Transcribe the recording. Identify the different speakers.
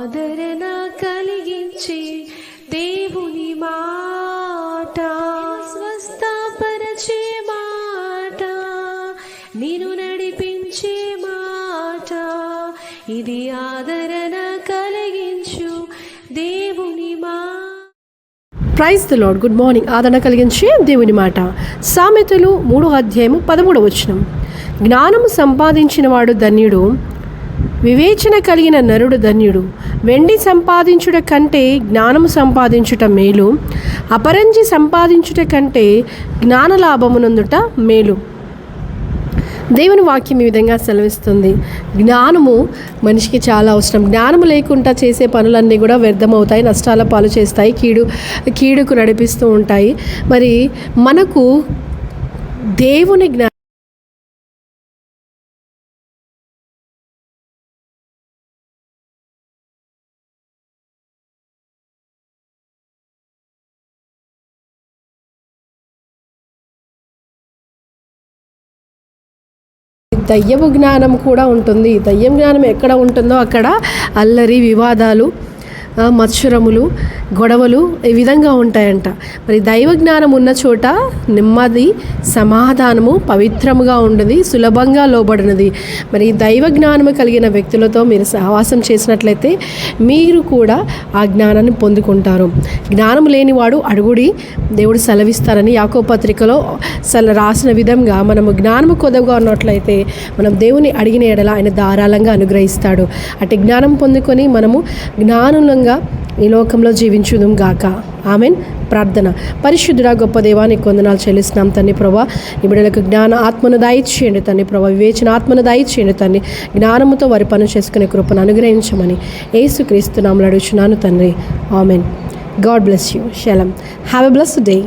Speaker 1: ఆదరణ కలిగించే దేవుని మాట. స్వస్థపరచే మాట. నేను నడిపించే మాట. ఇది ఆదరణ కలిగించు దేవుని మా.
Speaker 2: Praise the Lord good morning ఆదరణ కలిగించే దేవుని మాట. సామెతలు మూడో అధ్యాయము పదమూడవ వచనం. జ్ఞానము సంపాదించిన వాడు ధన్యుడు. వివేచన కలిగిన నరుడు ధన్యుడు. వెండి సంపాదించుట కంటే జ్ఞానము సంపాదించుట మేలు. అపరంజి సంపాదించుట కంటే జ్ఞాన లాభమునందుట మేలు. దేవుని వాక్యం ఈ విధంగా సెలవిస్తుంది. జ్ఞానము మనిషికి చాలా అవసరం. జ్ఞానము లేకుండా చేసే పనులన్నీ కూడా వ్యర్థమవుతాయి నష్టాల పాలు చేస్తాయి కీడు కీడుకు నడిపిస్తూ ఉంటాయి. మరి మనకు దేవుని జ్ఞా దయ్యపు జ్ఞానం కూడా ఉంటుంది. దయ్యం జ్ఞానం ఎక్కడ ఉంటుందో అక్కడ అల్లరి వివాదాలు మత్సరములు గొడవలు ఈ విధంగా ఉంటాయంట. మరి దైవ జ్ఞానం ఉన్న చోట నెమ్మది సమాధానము పవిత్రముగా ఉండదు సులభంగా లోబడినది. మరి దైవ జ్ఞానము కలిగిన వ్యక్తులతో మీరు సహవాసం చేసినట్లయితే మీరు కూడా ఆ జ్ఞానాన్ని పొందుకుంటారు. జ్ఞానం లేనివాడు అడుగుడి దేవుడు సెలవిస్తారని యాకో పత్రికలో సెల రాసిన విధంగా మనము జ్ఞానము కొదవగా ఉన్నట్లయితే మనం దేవుని అడిగిన ఎడల ఆయన ధారాళంగా అనుగ్రహిస్తాడు. అటు జ్ఞానం పొందుకొని మనము జ్ఞానులంగా ఈ లోకంలో జీవించుదాం గాక. ఆమెన్. ప్రార్థన. పరిశుద్ధుడా గొప్ప దేవానికి వందనాలు చెల్లిస్తున్నాం తండ్రి ప్రభా. ఇబిడలకు జ్ఞాన ఆత్మను దయచేయండి తండ్రి ప్రభా. వివేచన ఆత్మను దయచేయండి తండ్రి జ్ఞానముతో వారి పనులు చేసుకునే కృపను అనుగ్రహించమని ఏసుక్రీస్తు నామలు అడుగుచున్నాను తండ్రి amen. God bless you. శలం have a bless day.